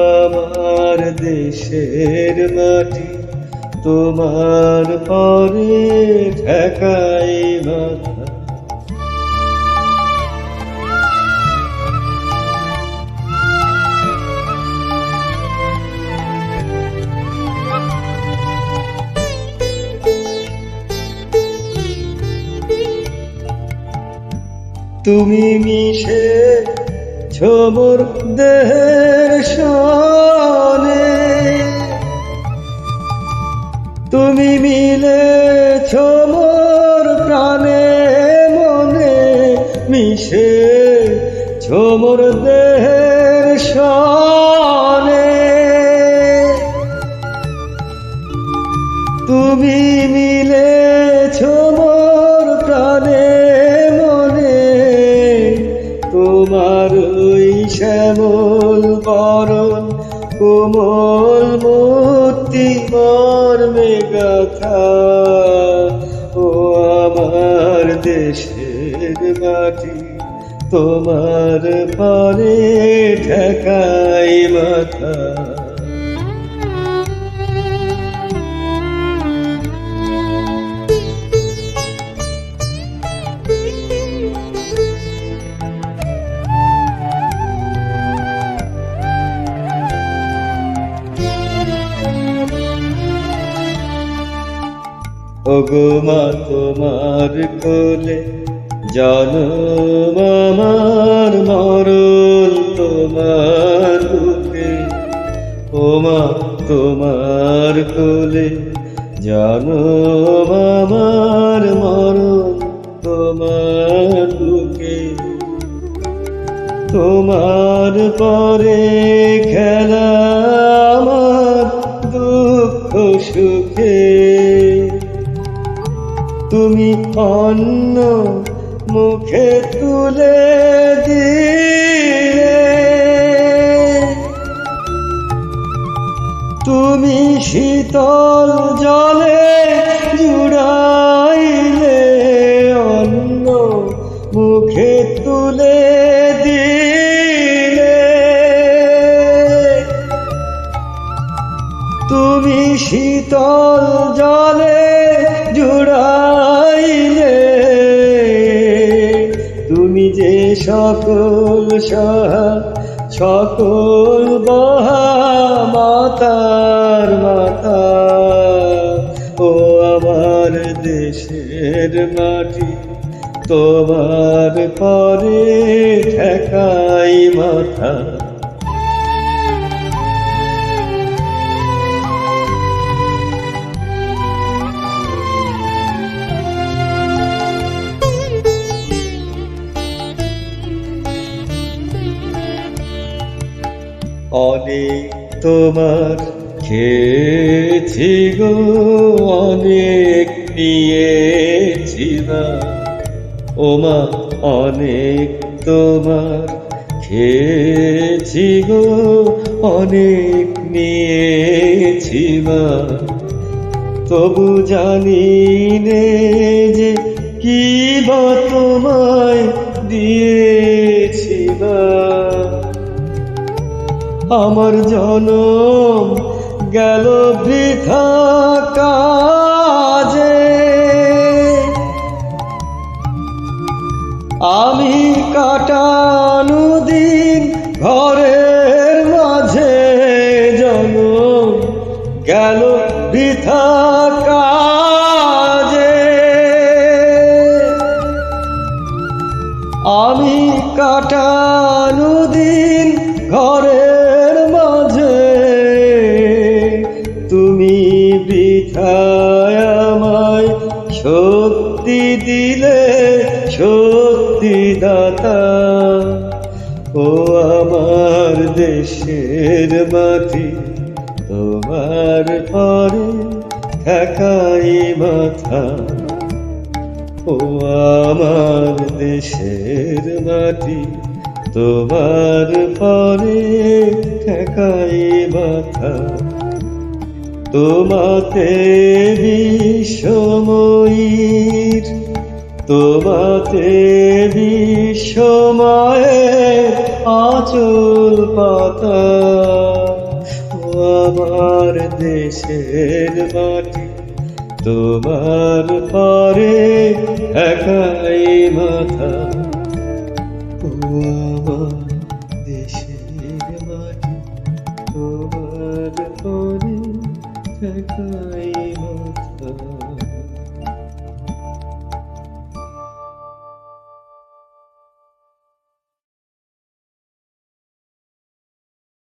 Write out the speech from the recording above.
আমার দেশের মাটি তোমার পরে ঠেকাই মাথা। তুমি মিশে ছোমর দেহের তুমি মিলে ছোমর প্রাণে মনে মিশে ছোমর দেহের সনে। কোমল মূর্তি মর্মে গাথা ও আমার দেশের মাটি তোমার পরে ঠেকাই মাথা। ওগো মা, তোমার কোলে জনম আমার মরণ তোমার বুকে। ও মা, তোমার কোলে জনম আমার মরণ তোমার বুকে। তোমার পরে খেলা অন্ন মুখে তুলে দিয়ে। তুমি শীতল জলে জুড়াইলে অন্ন মুখে তুলে দিলে। তুমি শীতল জলে জুড়াইলে সকল সহা সকল বহা মাতার মাতা ও আমার দেশের মাটি তোমার পরে ঠেকাই মাথা। অনেক তোমার খেয়েছি গো, অনেক নিয়েছি মা ওমা, অনেক তোমার খেয়েছি গো, অনেক নিয়েছি মা তবু জানি নে যে কি বা তোমায় দিয়েছি। আমার জনম গেল বৃথা কাজে। আমি কাটানু দিন ঘরের মাঝে জনম গেল বৃথা কাজে। আমি কাটানু দিলে শক্তি দাতা। ও আমার দেশের মাটি, তোমার পরে ঠেকাই মাথা। ও আমার দেশের মাটি, তোমার পরে ঠেকাই মাথা। তোমাতে বিশ্বময়ীর তোমাতে বিশ্বময়ে আচল পাতা আমার দেশের মাটি, তোমার পরে একাই মাথা আমার দেশের মাটি, তোমার পরে একাই